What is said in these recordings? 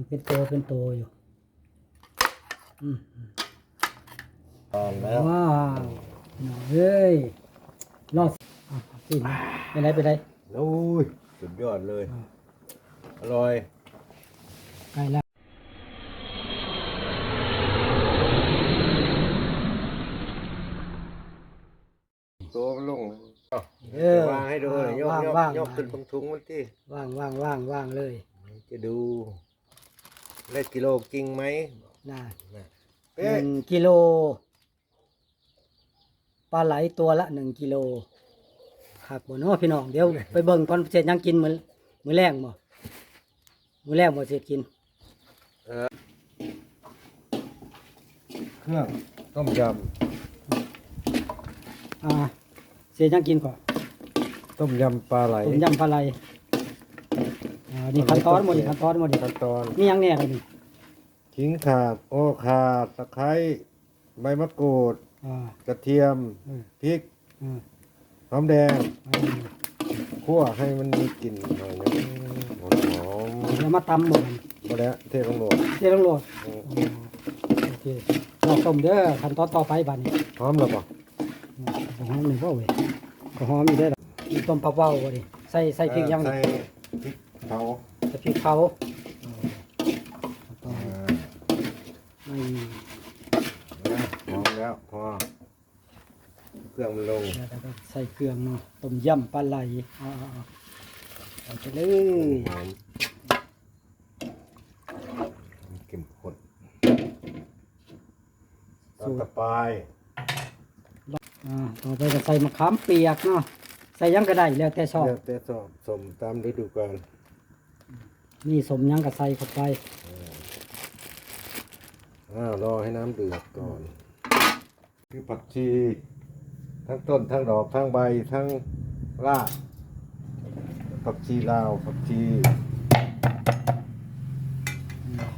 ยังเป็นโตเป็นโตอยู่อืมตอนแล้วว้าวหน่อยเอ้ยรอดอะกินไปไหนไปไหนโอ้ยสุดยอดเลย อร่อยใกล้แล้วตัวมันลงเอาเออวางให้ดูหน่อยยกว่างยกว่างยกขึ้นตรงถุงมันที่ว่างว่างว่างว่างเลย จะดู ได้กิโลจริงไหมน่ะนะหเป๊ะนึ่งกิโลปลาไหลตัวละหนึ่งกิโลหักบ่เนาะพี่น้องเดี๋ยว ไปเบิ่งก่อนเสร็จยังกินมื้อมื้อแรงบ่มื้อแรงบ่เสร็จกิน เครื่องต้มยอ่าเสร็จยังกินก่อนำต้มยำปลาไหลต้มยำปลาไหลอ่า นี่ขั้นตอนหมดนี่ขั้นตอนหมดนี่ขั้นตอนมีหยังแน่เลยนี่ขิงขาดโอ้ขาดตะไคร้ใบมะกรูด อ่า กระเทียมอืม พริกอืมหอมแดงอืมคั่วให้มันมีกลิ่นหน่อยนึงหอมหอมแล้วมาตำหมดมาแล้วเทลงโหลดเดี๋ยวต้องโหลดอ๋อโอเครอต้มเด้อขั้นตอนต่อไปบัดนี้หอมแล้วป่ะก็หอมหนึ่งว่าเว้ยก็หอมอยู่ได้อล่ะมีต้มปลาเป้าบ่ดิใส่ใส่พริกยังใส่นี่พริก เผาใส่พริกเผาต่ออ่าไม่นะหอมแล้วพอเครื่องมันลงแล้วก็ใส่เครื่องเนาะต้มยำปลาไหลเอ่าๆเอาไปเลยหอมเข็มข้นตามต่อไปอ่าต่อไปก็ใส่มะขามเปียกเนาะใส่หยังก็ได้แล้วแต่ชอบ เลือกแต่สอบสมตามฤดูกาล นี่สมหยังก็ใส่เข้าไปอ้าวรอให้น้ำเดือดก่อน คือผักชี ทั้งต้นทั้งดอกทั้งใบทั้งรากผักชีลาวผักชี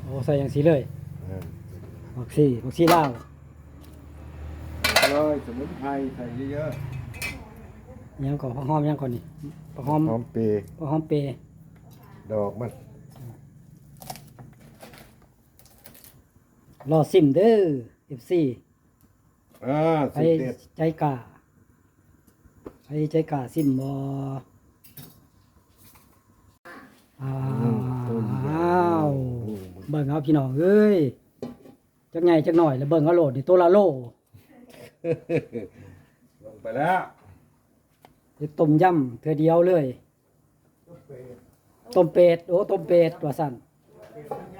โอ้ใส่อย่างสีเลยอ่าผักชีผักชีลาวเลยสมุนไพรใส่เยอะหยังก่อนผักหอมหยังก่อนนี่ผักหอมๆหอมเปรย์ผักหอมเปรย์ดอกมัน รอซิมเด้อ FC อ่าไปสุดเด็ดใจกล้าไปใจกล้าซิมบ่อ้าวเบิ่งเอาพี่น้องเอ้ยจักใหญ่จักหน่อยแล้วเบิ่งเอาโหลดนี่ตัวละโลลงไปแล้วสิต้มยำเทื่อเดียวเลยต้มเป็ดโอ้ต้มเป็ดว่าสั่นอ่า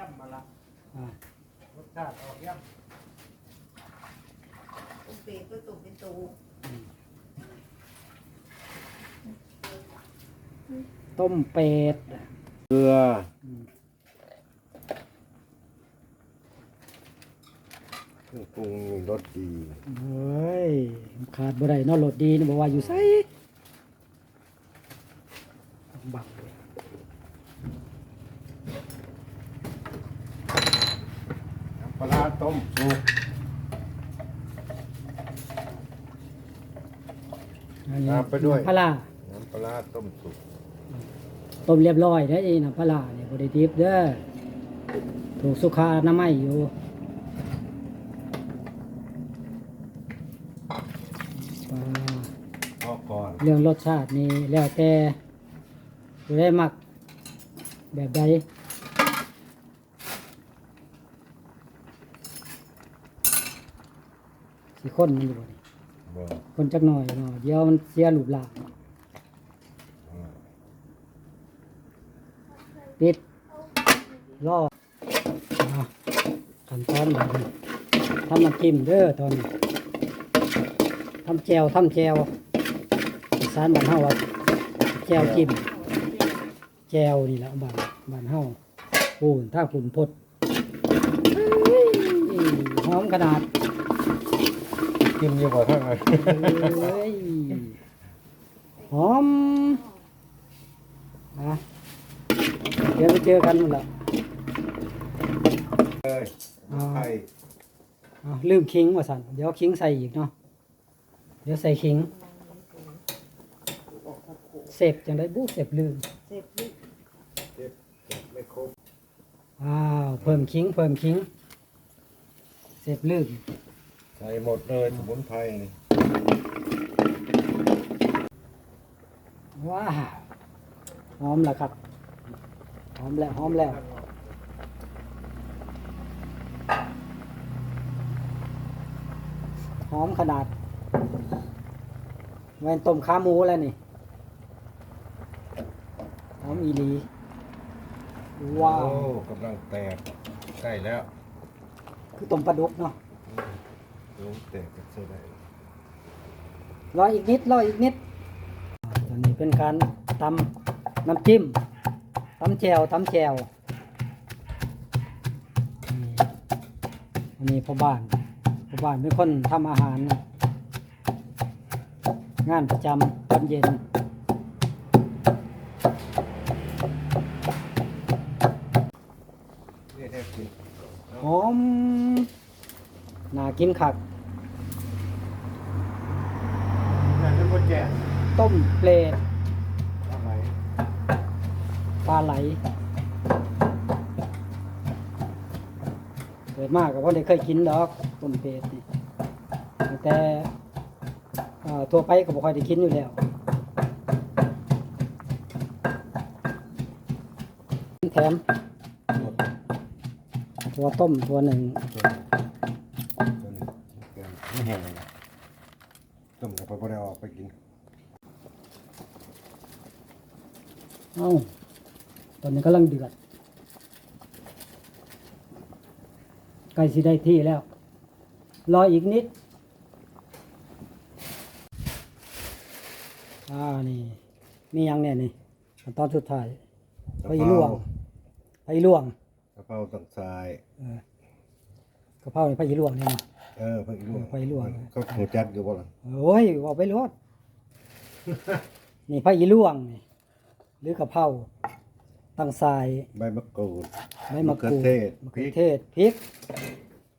เป็ดก็ตุ่มเป็นตูต้มเป็ด เกลือเครื่องปรุงมีรสดี เฮ้ยขาดบ่ได้เนอรสดีนี่บอกว่าอยู่ไสบักเลย น้ำ ปลาร้าต้มสุกตามไปด้วยปลาร้าน้ำปลาร้าต้มสุกต้มเรียบร้อยได้อไอ้น้ำปลาร้าเนี่ยบ่ได้ดิบเด้อถูกสุขอนามัยอยู่ปลาพอก่อนเรื่องรสชาตินี่แล้วแต่ผู้ได้มักแบบใด สิคนมันอยู่บ่นี่บ่คนจักหน่อยเนาะเดี๋ยวมันเสียรูปร่างปิดรออะขั้นตอนแบบนี้ทำน้ำจิ้มเด้อตอนนี้ทำแจวทำแจวอีสานบ้านเฮาว่าแจวจิ้มแจวนี่แหละบ้านบ้านเฮาปูนถ้าปุ่นพดเฮ้ยหอมขนาด กินอยู่บ่ทั้งไงเอ้ยหอมนะเดี๋ยวไปเจอกันนั่นแหละเลยอ่าไข่อ่าลืมขิงว่าสันเดี๋ยวขิงใส่อีกเนาะเดี๋ยวใส่ขิงเสพจังได้บูเสพลืมเสร็จปุ๊บเจ็บเจ็บไม่ครบอว้าว เพิ่มคิง เพิ่มคิง เสพลืม ใส่หมดเลยสมุนไพรนี่ว้าวหอมแล้วครับหอมแล้วหอมแล้วหอมขนาดแวนต้มขาหมูแล้วนี่หอมอีหลี ว้าวโอ้กำลังแตกใกล้แล้ว คือต้มปลาดุกเนาะ โอ้แตกก็ใส่ได้รออีกนิดรออีกนิดอ่าตัวนี้เป็นการตำน้ำจิ้มตำแจวตำแจวนี่อันนี้พ่อบ้านพ่อบ้านเป็นคนทำอาหาร งานประจำตอนเย็นนี่แทบกินหอมน่ากินคัก งานเป็นคนแก่ ต้มเปลดปลาไหลเกิดมากกับว่าได้เคยกินดอกต้มเปลดนี่แต่ทั่วไปก็บ่ค่อยได้กินอยู่แล้วแถมตัวต้มตัวหนึ่งไม่แห้งเลยต้มกับไปบ่ได้ออกไปกิน เอ้าตอนนี้กำลังเดือดใกล้สิได้ที่แล้ว รออีกนิด อ่านี่ มียังเนี่ยนี่ขั้นตอนสุดท้ายไปลวงไปลวงกะเพราตังทรายเออกระเพรานี่ไปลวงเนี่ยนะ เออผักอีลวกผักอีลวก ก็หูจักอยู่บ่ล่ะโอ้ยบอกไปรดนี่ไปลวงนี่ หรือกระเพราตั้งทรายใบมะกรูดใบมะกรูดมะเขือเทศ มะเขือเทศพริก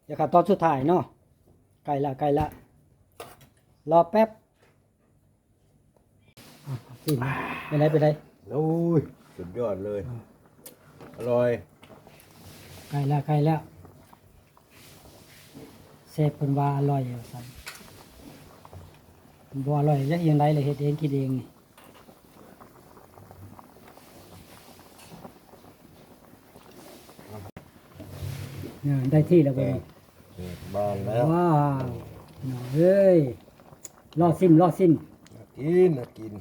เดี๋ยวครับตอนสุดท้ายเนาะไก่ละไก่ละ รอแป๊บอะสิไปไหนไปไหนโอ้ยสุดยอดเลย อร่อย ไก่ละไก่ละเซฟเป็นว่าอร่อยว่าซั่นบ่อร่อยจะยังไงเลยเฮ็ดเองกินเองนี่ เนี่ยได้ที่แล้วบ่นี่บานแล้วว้าวน้องเอ้ยรอซิมรอซิมน่ากินน่ากิน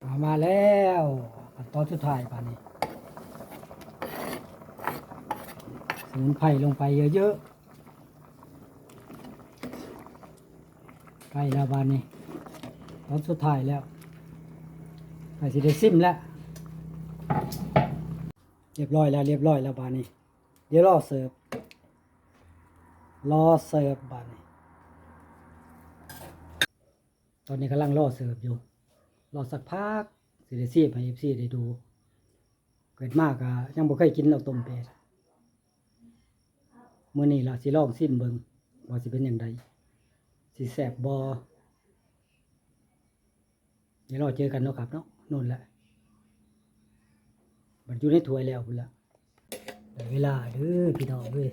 เอามาแล้วขั้นตอนสุดท้ายป่านนี้สมุนไพรลงไปเยอะๆใกล้แล้วบานนี้ตอนสุดท้ายแล้วใกล้สิได้ซิมแล้วเรียบร้อยแล้วเรียบร้อยแล้วบานนี้เดี๋ยวรอเสิร์ฟรอเสิร์ฟบานตอนนี้กำลังรอเสิร์ฟอยู่รอสักพักสิได้ซีบให้ FC ได้ดู เกิดมากอะยังบ่เคยกินดอกต้มเป็ดมื้อนี้ล่ะสิลองซิมเบิงว่าสิเป็นอย่างไรสิแซ่บบ่เดี๋ยวเราเจอกันเนาะครับเนาะนู่นแหละมันอยู่ในถ้วยแล้วพุ่นละ ได้เวลาเด้อพี่น้องเว้ย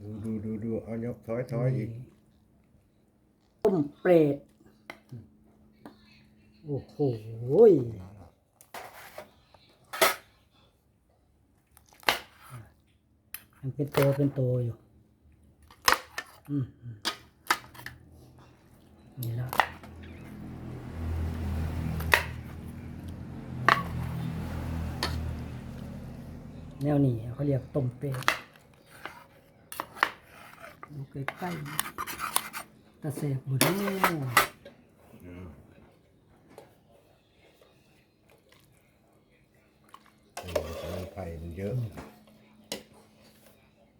ดูดูดูดูเอายกถอยถอยอีกต้มเปรตโอ้โหยมันเป็นตัวเป็นตัวอยู่ อืมอืมนี่ละ แนวนี้เขาเรียกต้มเปรตดูใกล้ๆตะเสบหมดแล้วนี่สมุนไพรมันเยอะ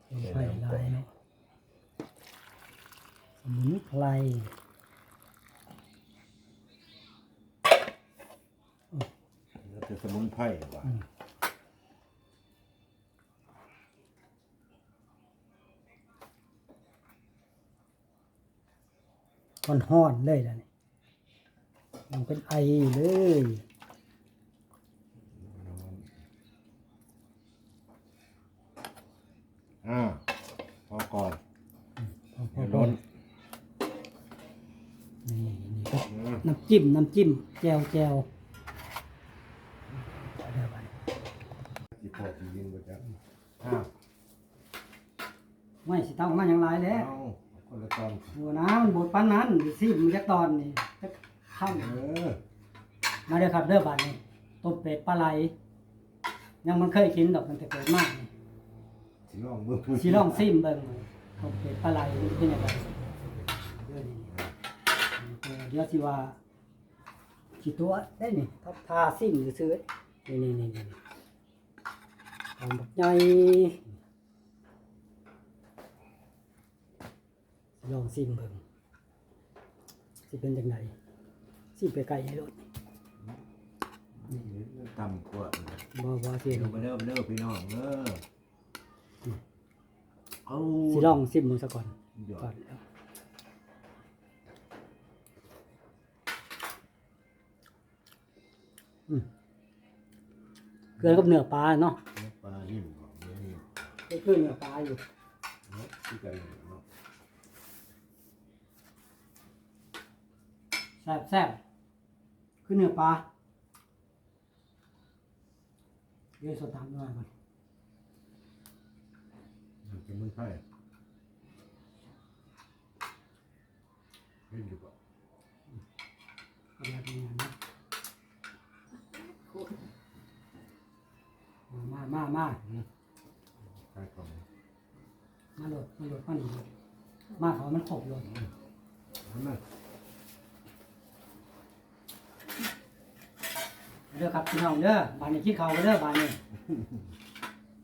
สมุนไพรหลายเนาะสมุนไพรแล้วจะสมุนไพรว่ะ อนห้อนเลยล่ะนี่ยันเป็นไอเลยอ่าพอก่อนเดี๋ยวล้นนี่นี่ครัน้ำจิ้มน้ำจิ้มแจวแจว ปันนั้นสิมันจะตอนนี่จะข้ามเออมาเด้อครับเด้อบาดนี้ต้มเป็ดปลาไหล ยังมันเคยกินดอกมันแต่เกิดมากนี่สิลองเบิ่งสิลองซิมเบิ่งต้มเป็ดปลาไหลมันเป็นยังไงเดี๋ยวนี้เดี๋ยวสิว่ากี่ตัวได้นี่ทับทาซิมหรือซื้อนี่นี่นี่นี่ทำบักใหญ่ลองซิมเบิ่ง สิเป็นจังไดสิไปไกลให้รถต่ำกว่าบ่บ่สิเดี๋ยวมาเริ่มเริ่มพี่น้องเด้อเอาสิลองซิมมึงซะก่อนเดี๋ยวก่อนอืมเกลือกับเนื้อปลาเนาะปลานิ่มของนี่ก็คือเนื้อปลาอยู่ เนาะที่กันเนาะ แซ่บแซ่บคือเนื้อปลาเดี๋ยวสดตามหน่อยก่อนมันจะมึงไพ่เห็นอยู่บ่เอาแบบนี้นะมามามาใช่ของมาโหลดมาโหลดมาหนีมาเขามันขบโหลดนั่นน่ะ เด้ อครับพี่น้องเด้อบานนี้คิดเขาไปเด้อบานนี้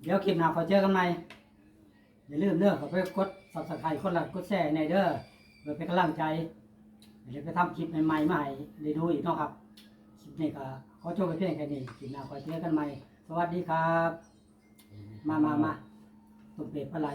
เดี๋ยวคลิปหน้าขอเจอกันใหม่อย่าลืมเด้อขอไปกด subscribe กดไลค์กดแชร์ในเด้อเพื่อเป็นกำลังใจเดี๋ยวไปทำคลิปใหม่ๆมาให้ได้ดูอีกเนาะครับคลิปนี้ก็ขอจบไปเพียงแค่นี้คลิปหน้าขอเจอกันใหม่ สวัสดีครับ มามามาตุ่มเป็ดปลาไหล